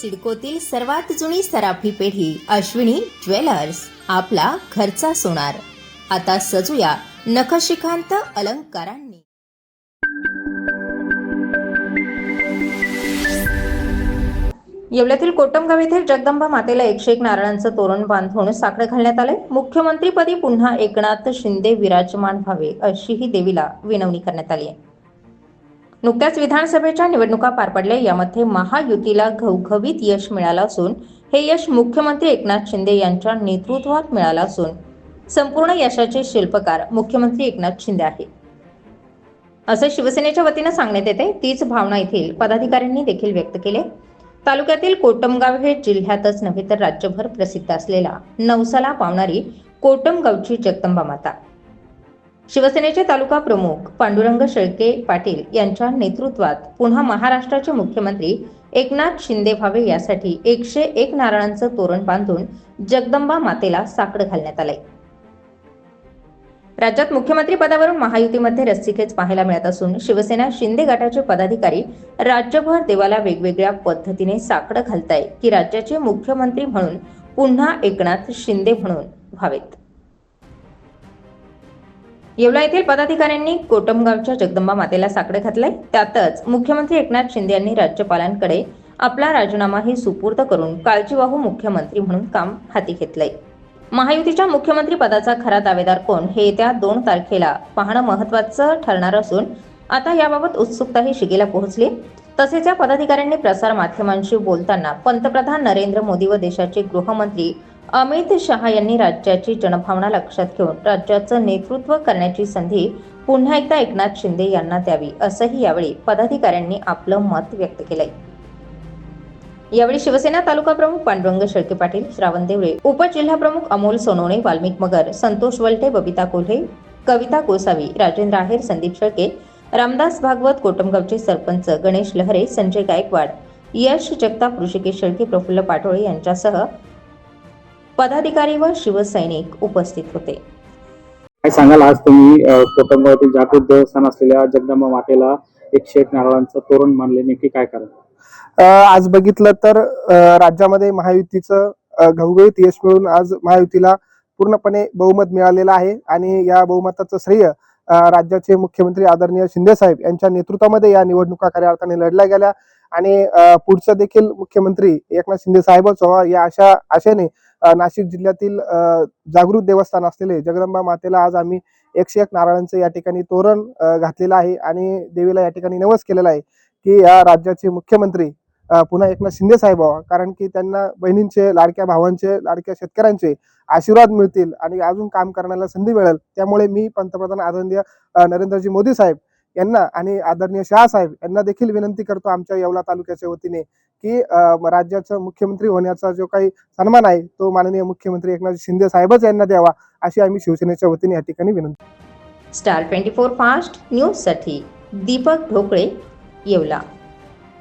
सिडकोतील सर्वात जुनी सराफी पेढी अश्विनी ज्वेलर्स आपला घरचा सोनार. आता सजूया नखशिखांत अलंकारांनी. येवल्यातील कोटमगाव येथे जगदंबा मातेला एकशे एक नारळांचं तोरण बांधून साकडे घालण्यात आले. मुख्यमंत्रीपदी पुन्हा एकनाथ शिंदे विराजमान व्हावे अशीही देवीला विनवणी करण्यात आली आहे. नुकत्याच विधानसभेच्या निवडणुका पार पडल्या. यामध्ये महायुतीला घवघवीत यश मिळालं असून हे यश मुख्यमंत्री एकनाथ शिंदे यांच्या नेतृत्वात मिळालं असून संपूर्ण यशाचे शिल्पकार मुख्यमंत्री एकनाथ शिंदे आहे असं शिवसेनेच्या वतीनं सांगण्यात येते तीच भावना येथील पदाधिकाऱ्यांनी देखील व्यक्त केली. तालुक्यातील कोटमगाव हे जिल्ह्यातच नव्हे तर राज्यभर प्रसिद्ध असलेला नवसाला पावणारी कोटमगावची जगदंबा माता. शिवसेनेचे तालुका प्रमुख पांडुरंग शेळके पाटील यांच्या नेतृत्वात पुन्हा महाराष्ट्राचे मुख्यमंत्री एकनाथ शिंदे व्हावे यासाठी एकशे एक नारळांचं तोरण बांधून जगदंबा मातेला साकडं घालण्यात आलंय. राज्यात मुख्यमंत्री पदावरून महायुतीमध्ये रस्सीखेच पाहायला मिळत असून शिवसेना शिंदे गटाचे पदाधिकारी राज्यभर देवाला वेगवेगळ्या पद्धतीने साकडं घालताय की राज्याचे मुख्यमंत्री म्हणून पुन्हा एकनाथ शिंदे म्हणून व्हावेत. येवला येथील पदाधिकाऱ्यांनी कोटमगावच्या जगदंबा मातेला साकडे घातलंय. त्यातच मुख्यमंत्री एकनाथ शिंदे यांनी राज्यपालांकडे आपला राजीनामाही सुपूर्द करून काळजीवाहू मुख्यमंत्री म्हणून काम हाती घेतलंय. महायुतीच्या मुख्यमंत्री पदाचा खरा दावेदार कोण हे येत्या दोन तारखेला पाहणं महत्वाचं ठरणार असून आता याबाबत उत्सुकताही शिगेला पोहोचली तसेच या पदाधिकाऱ्यांनी प्रसार माध्यमांशी बोलताना पंतप्रधान नरेंद्र मोदी व देशाचे गृहमंत्री अमित शहा यांनी राज्याची जनभावना लक्षात घेऊन राज्याचं नेतृत्व करण्याची संधी पुन्हा एकदा एकनाथ शिंदे यांना द्यावी असंही यावेळी पदाधिकाऱ्यांनी आपलं मत व्यक्त केलंय. यावेळी शिवसेना तालुका प्रमुख पांडुरंग शेळके पाटील श्रावण देवळे उपजिल्हा प्रमुख अमोल सोनवणे वाल्मिक मगर संतोष वलटे बबिता कोल्हे कविता गोसावी राजेंद्र आहेर संदीप शेळके रामदास भागवत कोटमगावचे सरपंच गणेश लहरे संजय गायकवाड यश जगताप ऋषिकेश शेळके प्रफुल्ल पाटोळे यांच्यासह पदाधिकारी व शिवसैनिक उपस्थित होते. काय सांगाल? आज तुम्ही कोकणगावातील जागृत देवस्थान असलेल्या जगदंबा मातेला एकशे एक नारळांचं तोरण मानले. नेमकी काय कारण? आज बघितलं तर राज्यामध्ये महायुतीचं घवघवीत यश मिळून आज महायुतीला पूर्णपणे बहुमत मिळालेलं आहे आणि या बहुमताचं श्रेय राज्याचे मुख्यमंत्री आदरणीय शिंदे साहेब यांच्या नेतृत्वामध्ये या निवडणुका खऱ्या अर्थाने लढल्या गेल्या. आणि पुढचं देखील मुख्यमंत्री एकनाथ शिंदे साहेबच व्हावा या अशा आशेने नाशिक जिल्ह्यातील जागृत देवस्थान असलेले जगदंबा मातेला आज आम्ही एकशे एक नारळांचं या ठिकाणी तोरण घातलेलं आहे आणि देवीला या ठिकाणी नवस केलेला आहे की या राज्याचे मुख्यमंत्री पुन्हा एकनाथ शिंदे साहेब व्हावा. कारण की त्यांना बहिणींचे लाडक्या भावांचे लाडक्या शेतकऱ्यांचे आशीर्वाद मिळतील आणि अजून काम करण्याला संधी मिळेल. त्यामुळे मी पंतप्रधान आदरणीय नरेंद्रजी मोदी साहेब यांना आणि आदरणीय शहा साहेब यांना देखील विनंती करतो आमच्या येवला तालुक्याच्या वतीने की राज्याचा राज्याचं मुख्यमंत्री होण्याचा जो काही सन्मान आहे तो माननीय मुख्यमंत्री एकनाथ शिंदे साहेबच यांना द्यावा अशी आम्ही शिवसेनेच्या वतीने या ठिकाणी विनंती स्टार ट्वेंटी फोर फास्ट न्यूजसाठी दीपक ढोकळे येवला.